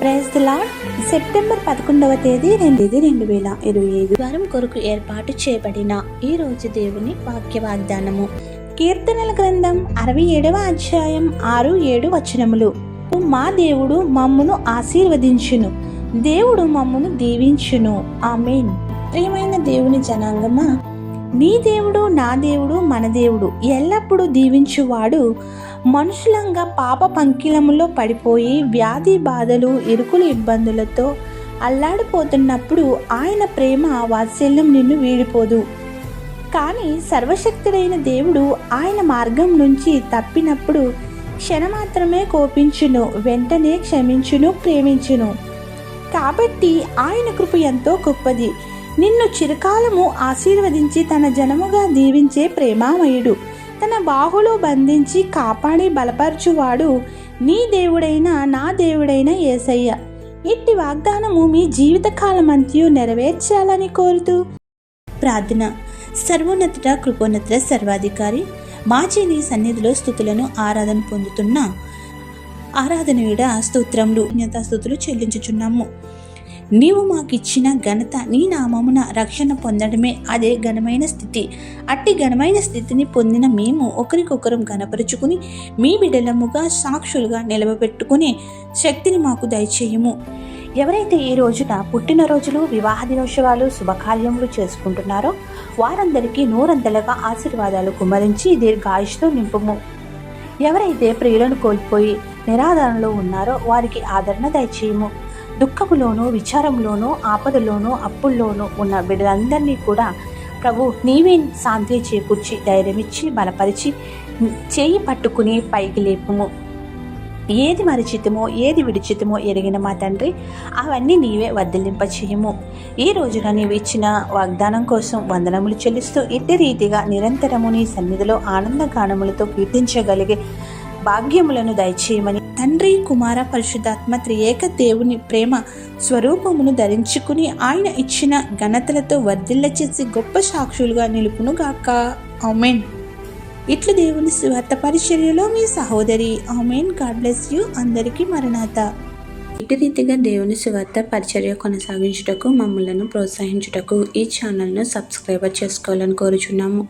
Praise September పదకొండవ తేదీ రెండు రెండు వేల ఇరవై ఐదు. వారం కొరకు ఏర్పాటు చేయబడిన ఈ రోజు దేవుని వాక్య వాగ్దానము కీర్తనల గ్రంథం అరవై ఏడవ అధ్యాయం ఆరు ఏడు వచనములు. మా దేవుడు మమ్మును ఆశీర్వదించును. దేవుడు మమ్మును దీవించును. ఆమెన్. ప్రియమైన దేవుని జనాంగమా నీ దేవుడు నా దేవుడు మన దేవుడు ఎల్లప్పుడూ దీవించువాడు. మనుషులంగా పాప పంకిలములో పడిపోయి వ్యాధి బాధలు ఇరుకులు ఇబ్బందులతో అల్లాడిపోతున్నప్పుడు ఆయన ప్రేమ వాత్సల్యం నిన్ను వీడిపోదు. కానీ సర్వశక్తుడైన దేవుడు ఆయన మార్గం నుంచి తప్పినప్పుడు క్షణమాత్రమే కోపించును వెంటనే క్షమించును ప్రేమించును. కాబట్టి ఆయన కృప ఎంతో గొప్పది. నిన్ను చిరకాలము ఆశీర్వదించి తన జనముగా దీవించే ప్రేమామయుడు. తన బాహులో బంధించి కాపాడి బలపరచువాడు నీ దేవుడైన నా దేవుడైన ఏసయ్య. ఇట్టి వాగ్దానము మీ జీవితకాలమంతయు నెరవేర్చాలని కోరుతూ ప్రార్థన. సర్వోన్నత కృపోన్నత సర్వాధికారి మాచి నీ సన్నిధిలో స్థుతులను ఆరాధన పొందుతున్న ఆరాధనయుడ స్తోత్రములు స్థుతులు చెల్లించుచున్నాము. నీవు మాకిచ్చిన ఘనత నీ నామమున రక్షణ పొందడమే అదే ఘనమైన స్థితి. అట్టి ఘనమైన స్థితిని పొందిన మేము ఒకరికొకరం ఘనపరుచుకుని మీ బిడలముగా సాక్షులుగా నిలవబెట్టుకునే శక్తిని మాకు దయచేయము. ఎవరైతే ఈ రోజున పుట్టినరోజులు వివాహ దినోత్సవాలు శుభకార్యములు చేసుకుంటున్నారో వారందరికీ నూరంతలుగా ఆశీర్వాదాలు కుమరించి దీర్ఘాయుష్తో నింపుము. ఎవరైతే ప్రియులను కోల్పోయి నిరాధారణలో ఉన్నారో వారికి ఆదరణ దయచేయము. దుఃఖములోనూ విచారంలోనూ ఆపదలోనూ అప్పుల్లోనూ ఉన్న బిడ్డలందరినీ కూడా ప్రభు నీవే శాంతి చేకూర్చి ధైర్యమిచ్చి బలపరిచి చేయి పట్టుకుని పైకి లేపుము. ఏది మరిచితమో ఏది విడిచితమో ఎరిగిన మా తండ్రి అవన్నీ నీవే వర్ధలింప చేయము ఈ రోజున నీవు ఇచ్చిన వాగ్దానం కోసం వందనములు చెల్లిస్తూ ఇట్టి రీతిగా నిరంతరము నీ సన్నిధిలో ఆనంద గానములతో కీర్తించగలిగే భాగ్యములను దయచేయమని తండ్రి కుమార పరిశుద్ధాత్మ త్రియేక దేవుని ప్రేమ స్వరూపమును ధరించుకుని ఆయన ఇచ్చిన ఘనతలతో వర్ధిల్ల చేసి గొప్ప సాక్షులుగా నిలుపునుగాక ఆమెన్. ఇట్లు దేవుని స్వార్థ పరిచర్యలో మీ సహోదరి ఆమెన్. God bless you. అందరికీ మరణాత. ఇటు రీతిగా దేవుని సువార్త పరిచర్య కొనసాగించుటకు మమ్మలను ప్రోత్సహించుటకు ఈ ఛానల్ను సబ్స్క్రైబర్ చేసుకోవాలని కోరుచున్నాము.